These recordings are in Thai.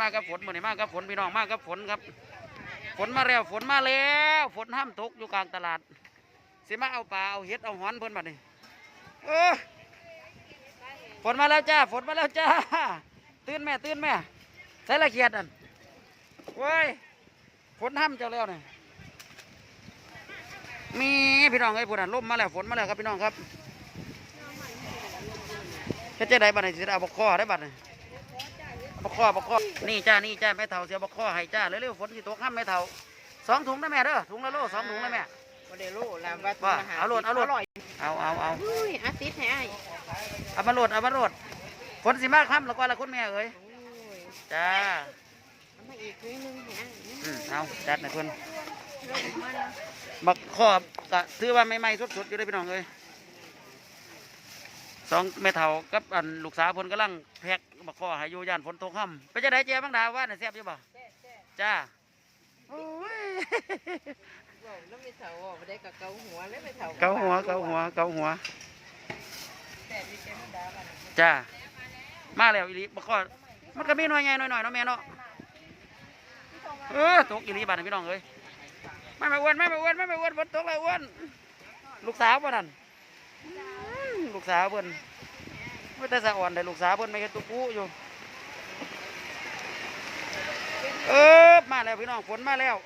มากับฝนมื้อนี้มากับฝนพี่น้องมากับฝนครับ ฝนมาแล้วฝนมาแล้ว ฝนห้ามตกอยู่กลางตลาดสิมาเอาปลาเอาเห็ดเอาหอนเพิ่นบัดนี้เออฝนมาแล้วจ้าฝนมาแล้วจ้าตื่นแม่ตื่นแม่ใส่ละเขียดอันเว้ยฝนห้ามเจ้าแล้วเนี่ยมีพี่น้องเอ้ยฝนอันล่มมาแล้วฝนมาแล้วครับพี่น้องครับแค่จะได้บัดนี้สิได้เอาบกคอได้บัดนี้ บกคอบกคอนี่จ้านี่จ้าแม่เฒ่าเสียบกคอให้จ้าเร็วๆฝนสิตกห้ามแม่เฒ่าสองถุงนะแม่เด้อถุงละโลสองถุงนะแม่บ่ได้รู้ลำว่าว่าเอาโลดเอาโลดร่อยเอาเอาเอาอุ้ยอาติดให้อ้ายเอามาโหลดเอามาโหลดฝนสิมากค่ำแล้วก็ละคุณแม่เอ้ยโอ้ยจ้าเอามาอีกนิดนึงให้อ้ายอืมเอาจัดหน่อยคุณลงมาแล้วบักข้อบก็ถือว่าไม่ไหม้สดๆอยู่เลยพี่น้องเอ้ย สองแม่เฒ่ากับอันลูกสาวเพิ่นกำลังแพ็กบักข้อให้อยู่ย่านฝนตกค่ำไปจะได้เจ๊บ้างดาวว่าน่ะแซ่บอยู่บ่จ้าโอ้ยบอกแล้วไม่เฒ่าบอกบ่ได้กับเกาหัวแล้วไม่เฒ่าเกาหัวเกาหัวเกาหัวแต่มีเป็นดาบันจ้ามาแล้วอีหลีบักข้อมันก็มีหน่อยใหญ่หน่อยๆเนาะแม่เนาะเออตกอีหลีบาดนี้พี่น้องเอ้ยไม่มาอ้วนไม่มาอ้วนไม่มาอ้วนฝนตกเลยอ้วนลูกสาวบ่นั่นอืม ลูกสาวเพิ่นไม่แต่สะอ่อนแต่ลูกสาวเพิ่นไม่เห็นตุ๊ปูอยู่ เออมาแล้วพี่น้องฝนมาแล้ว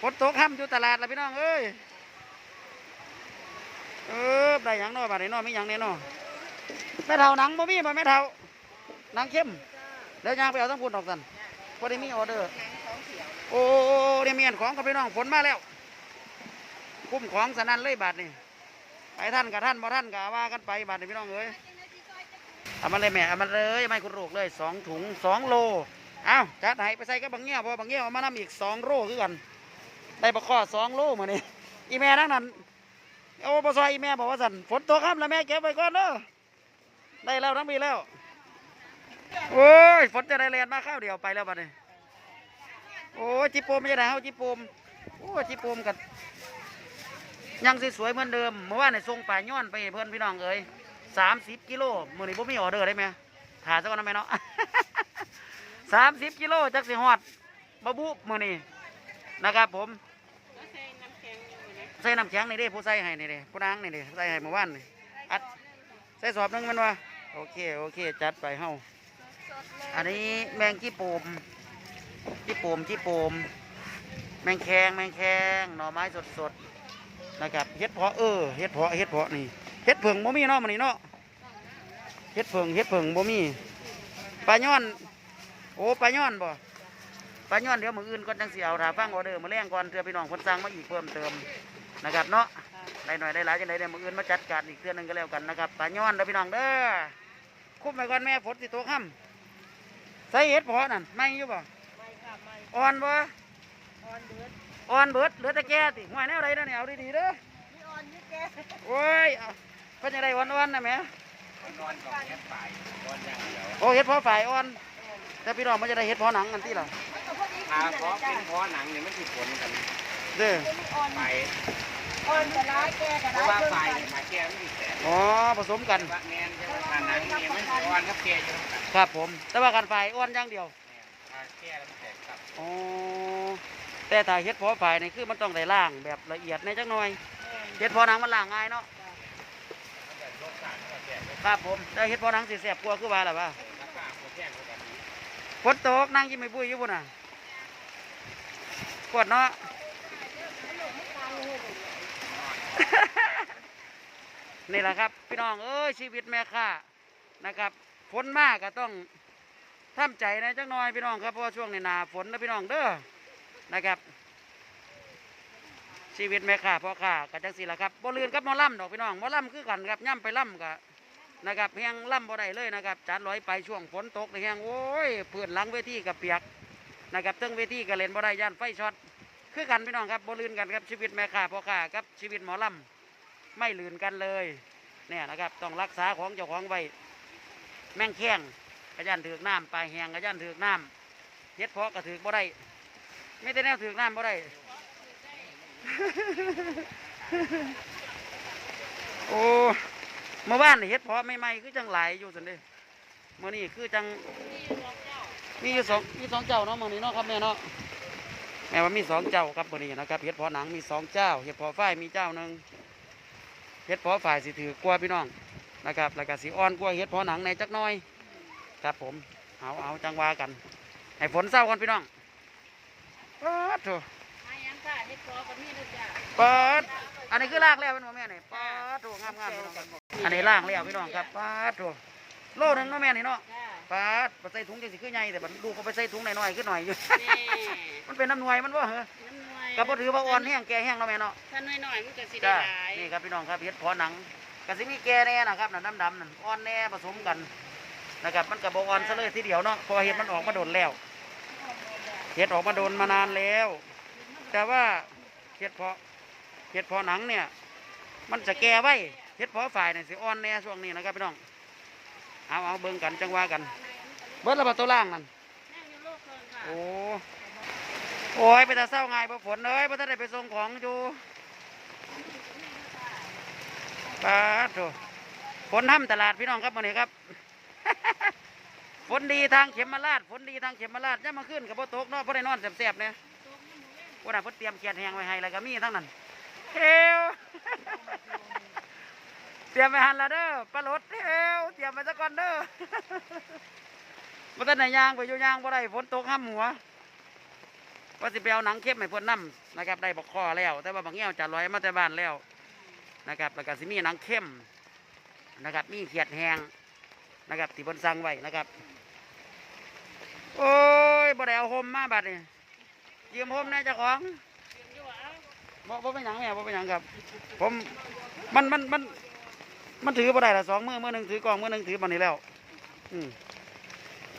ฝนตกค่ำอยู่ตลาดแล้วพี่น้องเอ้ยเออได้ยังนาะบาดนี้เนาะมีหยังแน่เนาะแม่เฒ่าหนังบ่มีบ่แม่เฒ่าหนังเข้มเดี๋ยวยางไปเอาทั้งพุ่นออกกันพอได้มีออเดอร์โอ้เดียเมียนของกับพี่น้องฝนมาแล้วคุ้มของสนั่นเลยบาทนี่ ไปท่านกับท่านบ่ท่านกับว่ากันไปบาทพี่น้องเอ้ยเอามาเลยแม่เอามาเลยไม่คุณลูกเลยสองถุงสองโลเอาจัดให้ไปใส่กับบางเงี้ยพอบางเงี้ยเอามานำอีกสองโลคือกันได้ประข้อสองโลมานี่อีแม่ทั้งนั้นโอ้ปซอยอีแม่บอกว่าสันฝนตกครับแล้วแม่เก็บไว้ก่อนเด้อได้แล้วทั้งปีแล้วโอ้ยฝนจะได้เรียนมาข้าวเดียวไปแล้วบัดนี้โอ้ยจิโปมไม่ใช่นเฮาจิโปมโอ้ยจิโปมกัน ยังสิสวยเหมือนเดิมเมื่อวานในส่งป่าย้อนไปให้เพื่อนพี่น้องเอ้ยสามสิบกิโลมื่อนี้ผมมีออเดอร์ได้ไหมถ่ายสักวันได้ไหมเนาะสามสิบกิโลจักสิฮอดบะบุมื่อนี้นะครับผมแล้วใส่น้ำแข็งอยู่นะใส่น้ำแข็งนี่เด้ผู้ใส่ให้นี่เด้ผู้นางนี่เด้ใส่ให้เมื่อวานนี่อัดใส่สอบหนึงแมันวะโอเคโอเคจัดไปเฮาอันนี้แมงกี้โปมกี้โปมกี้โปมแมงแคงแมงแคงหน่อไม้สดสดๆ นะครับเฮ็ดเพาะเออเฮ็ดเพาะเฮ็ดเพาะนี่เฮ็ดเผิงบ่มีเนาะมันนี่เนาะเฮ็ดเผิงเฮ็ดเผิงบ่มีปลาย้อน โอ้ปลาย้อนบ่ปลาย้อนเดี๋ยวมื้ออื่นก่อนจังสิเอาถ้าฟังออเดอร์มื้อแรงก่อนเทื่อพี่น้องเพิ่นสั่งมาอีกเพิ่มเติมนะครับเนาะได้หน่อยได้หลายจังได๋เดี๋ยวมื้ออื่นมาจัดการอีกเทื่อหนึงก็แล้วกันนะครับปลาย้อนเด้อพี่น้องเด้อคุบไปก่อนแม่ฝนสิตกค่ำใส่เฮ็ดเพาะนั่นไม่อยู่บ่ไม่ค่ะไม่อ่อนบ่ออนเดือด อ่อนเบิดเหลือแต่แก่ติห่วยแนวไรนะเนี่ยเอาดีๆเด้อนี่ออนนี่แกโอ้ยเอาเพิ่นจะได้อ่อนๆนะแหม่นอนก่อนแค่ปลายนอนอย่างเดียวโอ้เฮ็ดเพอฝ่ายอ่อนแต่พี่น้องมันจะได้เฮ็ดเพอหนังกันที่ล่ะขาเพราะเป็นเพราะหนังเนี่ยมันสิผลกันเด้อไปอ่อนกระร้ายแก่กระเพร้าราะยว่าเพิ่มไฟกันขาแก้มันสิแตกอ๋อผสมกันว่าแมนจะว่าหนังเนี่ยมันสิอ่อนกับแก่อยู่กันครับผม แต่ว่าการฝ่ายอ่อนอย่างเดียวขาแก่แล้วมันแตกครับอ๋อ แต่ถ้าเฮ็ดเพอฝ่ายนี่คือมันต้องได้ล่างแบบละเอียดในจักหน่อยเฮ็ดเพอหนังมันล่างง่ายเนาะมันจะรสชาติมันก็แตกครับผมแต่เฮ็ดเพอหนังสิแซ่บกว่าคือว่าล่ะว่าราคาโคตรแพงกว่ากันฝนตกนั่งกินไม่ปุ้ยอยู่พุ่นน่ะปวดเนาะนี่แหละครับ พี่น้องเอ้ยชีวิตแม่ค้านะครับฝนมากก็ต้องทำใจนะจังน้อยพี่น้องครับเพราะว่าช่วงนี้หนาฝนนะพี่น้องเด้อ นะครับ ชีวิตแม่ค้าพ่อค้าก็จังสี่ละครับบ่ลืนกับหมอลำดอกพี่น้องหมอลำคือกันครับย่ำไปล่ำก็นะครับเฮียงล่ำบ่ได้เลยนะครับจัดร้อยไปช่วงฝนตกนี่เฮียงโอ้ยเพื้นหลังเวทีกับเปียกนะครับเทั้งเวทีก็เลนบ่ได้ย่านไฟช็อตคือกันพี่น้องครับบ่ลืนกันครับชีวิตแม่ค้าพ่อค้ากับชีวิตหมอลำไม่ลืนกันเลยเนี่ยนะครับต้องรักษาของเจ้าของไว้แม่งแข้งกระยันถือกน้ำปลายแหงกระยันถือกน้ำเฮ็ดเพาะกระถือบ่ได้ ไม่แต่แนวถือน้ำบ่ได้ โอ้เมื่อวานนี่เฮ็ดเพาะไม่ไม่คือจังไหลายอยู่สันเด้เมื่อนี้คือจัง มีอยู่สองมีสองเจ้าเนาะมื้อนี้เนาะครับแม่เนาะ แม่ว่ามีสองเจ้าครับมื้อนี้นะครับเฮ็ดเพอหนังมีสองเจ้าเฮ็ดเพอฝ้ายมีเจ้าหนึ่งเฮ็ดเพอฝ่ายสิถือกว่าพี่น้องนะครับแล้วก็สิอ่อนกว่าเฮ็ดเพอหนังในจักน้อย ครับผม เอาเอาจังวากัน ให้ฝนเศร้ากันพี่น้อง โถมายังค่ะเฮ็ดคอกับมีด้วยจ้ะเปิดอันนี้คือล่างแล้วเป็นบ่แม่นี่เปิดโถงามงามๆพี่น้องครับอันนี้ล่างแล้วพี่น้องครับเปิดโถโลหนึงเนาะแม่นี่เนาะจ้าปาดไปใส่ถุงจังสิคือใหญ่แต่บัดลูกเขาไปใส่ถุงน้อยๆขึ้นหน่อยอยู่แม่มันเป็นน้ำหน่วยมันว่าเหรอน้ำนวยก็บ่ถือว่าอ่อนแห้งแก่แห้งเนาะแม่เนาะ ถ้าน้อยๆมันก็สิได้จ้าหลายนี่ครับพี่น้องครับเฮ็ดเพอหนังก็สิมีแก่แน่นะครับน่ะดำๆนั่นอ่อนแน่ผสมกันนะครับมันก็บ่อ่อนซะเลยทีเดียวเนาะเพราะว่าเฮ็ดมันออกมาโดนแล้ว เฮ็ดออกมาโดนมานานแล้ว แต่ว่าเฮ็ดเพาะเฮ็ดเพาะหนังเนี่ย มันจะแก่ไว้เฮ็ดเพาะฝ่ายเนี่ยสิอ่อนแน่ช่วงนี้นะครับพี่น้องเอาเอาเบิ่งกันจังว่ากัน เบิดระบาดตัวล่างนั่นโอ้โอ้ยไปแต่เศร้าไงายบ่ฝนเอ้ยบ่ทันได้ไปส่งของอยู่ปาดฝนทำตลาดพี่น้องครับมื้อนี้ครับ ฝนดีทางเข็มมาลาดฝนดีทางเข็มมาลาดย่ามาขึ้นกับบ่ตกเนาะบ่ได้นอนแซ่บๆเนี่ยว่าน่ะเพิ่นเตรียมเขียดแหงไว้ให้แล้วก็มีทั้งนั้นเฮวเตรียมไว้หันและเด้อปลาลดเฮวเตรียมไว้ซะก่อนเด้อบ่ทันได้ย่างไปอยู่ยางบ่ได้ฝนตกห้ำหัวว่าสิไปเอาหนังเข้มให้พิ่นนํนะครับได้บอกคอแล้ว แต่ว่าบางแง่วจะลอยมาแต่บ้านแล้วนะครับแล้วก็สิมีหนังเข้มนะครับมีเขียดแหงนะครับที่เพิ่นสั่งไว้นะครับ โอ้ยบ่ได้เอาห่มมาบัดนี่ยืมห่มแหนะเจ้าของอยู่ว่าเอาบ่บ่เป็นหยังแม่บ่เป็นหยังครับ ผมมันมันมัน มันถือบ่ได้ละสองมือมือหนึ่งถือกล่องมือหนึ่งถือบันนี้แล้ว อืม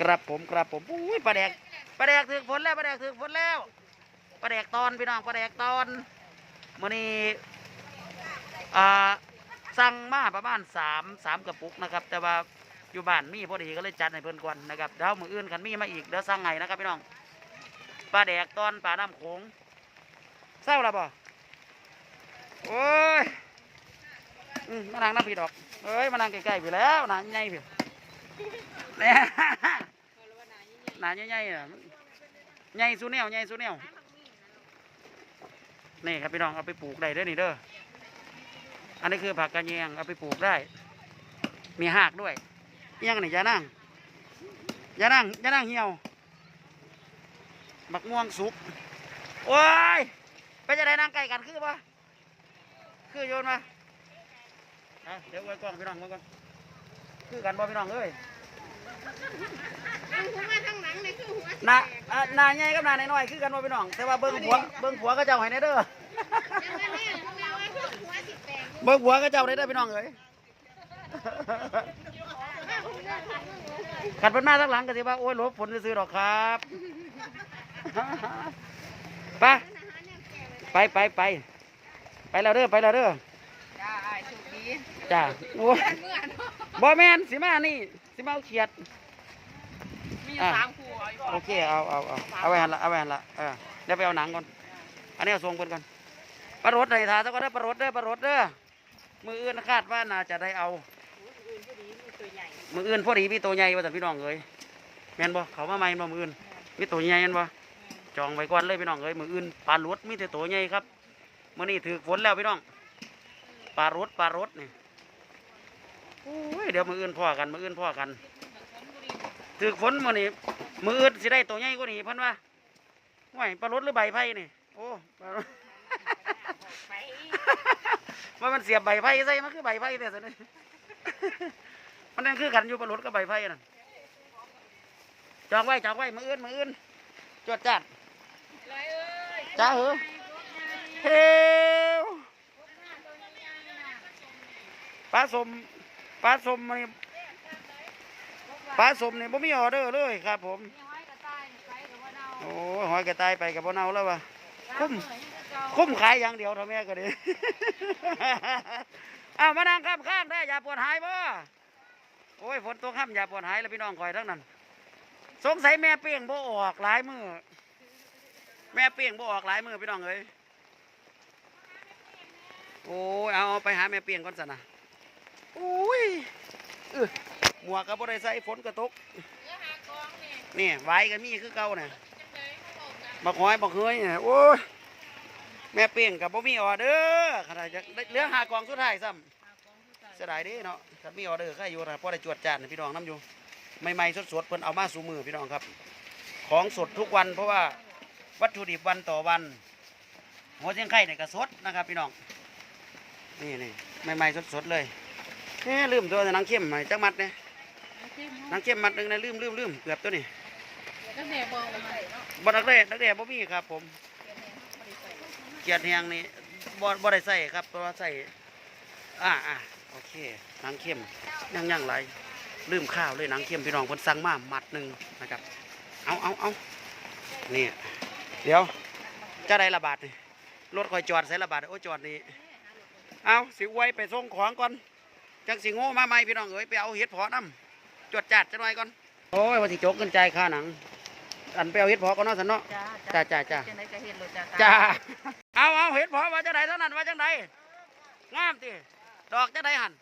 ครับผมครับผมอุ้ยปลาแดกปลาแดกถือฝนแล้วปลาแดกถือฝนแล้วปลาแดกตอนพี่น้องปลาแดกตอนมื้อนี้อ่าสั่งมาประมาณสามสามกระปุกนะครับ แต่ว่า อยู่บ้านมีพอดีก็เลยจัดให้เพิ่นก่อนนะครับเดี๋ยวมืออื่นกันมีมาอีกเดี๋ยวสั่งไงนะครับพี่น้องปลาแดกตอนปลาน้ำโขงเศร้าและบ่โอ้ยอมานั่งน้ำพีดอกเอ้ยมานั่งใกล้ๆพี่แล้วหนาใหญ่พี่เนี่ยหนาใหญ่ๆน่ะใหญ่สุแนวใหญ่สุแนวนี่ครับพี่น้องเอาไปปลูกได้เด้อนี่เด้ออันนี้คือผักกระเยียงเอาไปปลูกได้ มีหากด้วย ยงนี่อยานั่งอยานั่งอยานั่งเหี่ยวบักม่วงสุกโอ้ยไปจะได้นั่งใกล้กันคือปะคือโยนมาเอาเดี๋ยวไว้กล้องพี่น้องไว้ก่อนคือกันบ่พี่น้องเอ้ยเอาหัวมาทางหนังนี่คือหัวหน้าอ่าหน้าใหญ่กับหน้าน้อยๆคือกันบ่พี่น้อง แต่ว่าเบิ่งหัวเบิ่งหัวก็เจ้าให้แน่เด้อยังไม่แน่ของเราไอ้หัวสิแตกเบิ่งหัวก็เจ้าได้เด้อพี่น้องเอ้ย ขัดเพิ่นมาทั้งหลังก็สิว่าโอ้ยหลบฝนซื้อๆดอกครับไปไปไปไปไปแล้วเด้อไปแล้วเด้อจ้าอ้ายสุขดีจ้าโอ้ยเมื่อเนาะบ่แม่นสิมานี่สิมาเอาเขียดมีอะสามคู่เอาอยู่บ่โอเคเอาเอาเอาเอาไว้หันละเอาไว้หันละเออเดี๋ยวไปเอาหนังก่อนอันนี้เอาส่งเพิ่นก่อนปลารดให้ทาซะก่อนเด้อปลารดเด้อปลารดเด้อมืออื่นคาดว่าน่าจะได้เอา มืออื่นพอดีมีตัวใหญ่ว่าแต่พี่น้องเอ้ยแม่นบ่เขามาใหม่บ่มืออื่นมีตัวใหญ่แม่นบ่จองไว้ก่อนเลยพี่น้องเอ้ยมืออื่นปลารดมีแต่ตัวใหญ่ครับมื้อนี้ถือฝนแล้วพี่น้องปลารดปลารดนี่โอ้ยเดี๋ยวมืออื่นพ่อกันมืออื่นพ่อกันถือฝนมื้อนี้มืออื่นสิได้ตัวใหญ่กว่านี้พิ่นว่าห่วยปลารดหรือใบไผ่นี่โอ้ปลารดว่ามันเสียบใบไผ่ใส่มันคือใบไผ่แต่สินี่ มันนั่นคือกันอยู่ปลารดกับใบไผ่นั่นจองไว้จองไว้มืออื่นมืออื่นจวดจัดจ้าเหรอเฮวปลาสมปลาสมนี่ปลาสมนี่บ่มีออเดอร์เลยครับ ผมโอ้หอยกระต่ายไปกับบ่เนาแล้ววะคุ้มคุ้มขายอย่างเดียวเท่าแม่ก็ดีอ้าวมานั่งข้ามข้างได้อย่าปวดหายบ่ โอ้ยฝนตกข้ามอย่าปวดหายแล้วพี่น้องคอยทั้งนั้น สงสัยแม่เปียงบ่ออกหลายมือแม่เปียงบ่ออกหลายมือพี่น้องเอ้ยโอ้ยเอาไปหาแม่เปียงก่อนสินะโอ้ยหมวกก็บ่ได้ใส่ฝนก็ตกเนื้อหากองนี่นี่ไว้กันมีคือเก่าเนี่ยบักหอยบักเฮยเนี่ยโอ้ยแม่เป้งกับบ่มีออเด้อขนาดจะเลือหากองสุดท้ายซ้ำ เสียดายเด้เนาะถ้ามีออเดอร์ใครอยู่นะพอได้จวดจานให้พี่น้องน้ำอยู่ใหม่ๆสดๆเพิ่นเอามาสู่มือพี่น้องครับ ของสดทุกวันเพราะว่าวัตถุดิบวันต่อวัน หัวเชียงไข่เนี่ยก็สดนะครับพี่น้องนี่นี่ใหม่ๆสดๆเลยเฮ้ลืมตัวหนังเข้มไหมจักมัดเนี่ยหนังเข้มมัดหนึ่งนะลืมลืมลืมเกือบตัวนี้แล้วแม่บอกว่ามันเนาะบ่นักเร่นักเร่บ่มีครับ ผมเกียรติแหงนี่บ่บ่ได้ใส่ครับเพราะว่าใส่อ่าอ่า โอเคหนังเข้มยังยังไรลืมข้าวเลยหนังเข้มพี่น้องเพิ่นสั่งมามัดหนึ่งนะครับ เอาเอาเอานี่เดี๋ยวจะได้ระบาดนี่รถคอยจอดใส่ระบาดโอ้จอดนี่เอาสิไว้ไปส่งของก่อนจังสิโง่มาใหม่พี่น้องเอ้ยไปเอาเห็ดเพาะน้ำจวดจัดจะหน่อยก่อนโอ้ยว่าสิโจกเงินใจายค่าหนัง อันไปเอาเห็ดเพาะก่อนเนาะสันเนาะจ้าจ้าจ้าจ้าจังไดก็เฮ็ดโลดจ้าจ้าเอาเอาเห็ดเพาะว่าจังไดเท่านั้นว่าจังไดงามติ ดอกจังไดหัน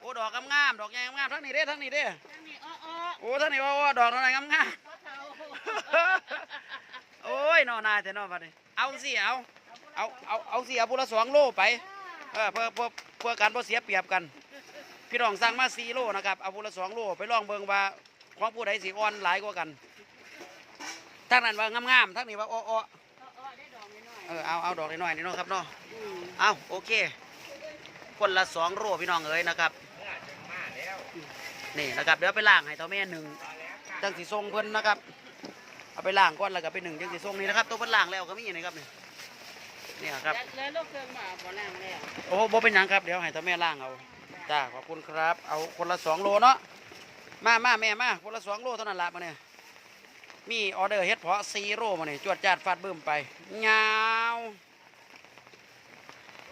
โอ้ดอกงามๆดอกใหญ่งามๆทั้งนี้เด้ทั้งนี้เด้ทั้งนี้อ้ออ้อโอ้ทั้งนี้ว่าว่าดอกอะไรงามๆพ่อเฒ่าโอ้ยนอนายแต่นอนบัดนี้เอาสิเอาเอาเอาเอาสิเอาพูละสองโลไปเออเพื่อเพื่อเพื่อการบ่เสียเปรียบกัน พี่น้องสั่งมาสี่โลนะครับเอาพูละสองโลไปลองเบิ่งว่าของผู้ใดสิอ่อนหลายกว่ากันทั้งนั้นว่างามๆทั้งนี้ว่าอ้ออ้ออ้อได้ดอกน้อยๆเออเอาเอาดอกน้อยๆนี่เนาะครับเนาะๆอืมเอาโอเค คนละสองโลพี่น้องเอ๋ยนะครับนี่นะครับเดี๋ยวไปล้างให้เท่าแม่หนึ่งจังสีทรงเพิ่นนะครับเอาไปล้างก่อนแล้วก็ไปหนึ่งจังสีทรงนี่นะครับตัวเพิ่นล้างแล้วก็มีนี่ครับนี่นี่ครับแล้วแล้วลูกเครื่องมาบ่ล้างแล้วโอ้โหบ่เป็นหยังครับเดี๋ยวให้เท่าแม่ล้างเอาจ้าขอบคุณครับ เอาคนละสองโลเนาะมามาแม่มาคนละสองโลเท่านั้นละมาเนี่ยมีออเดอร์เฮ็ดเพาะซีโร่มาเนี่ยจวดจาดฟาดบึ้มไปยาว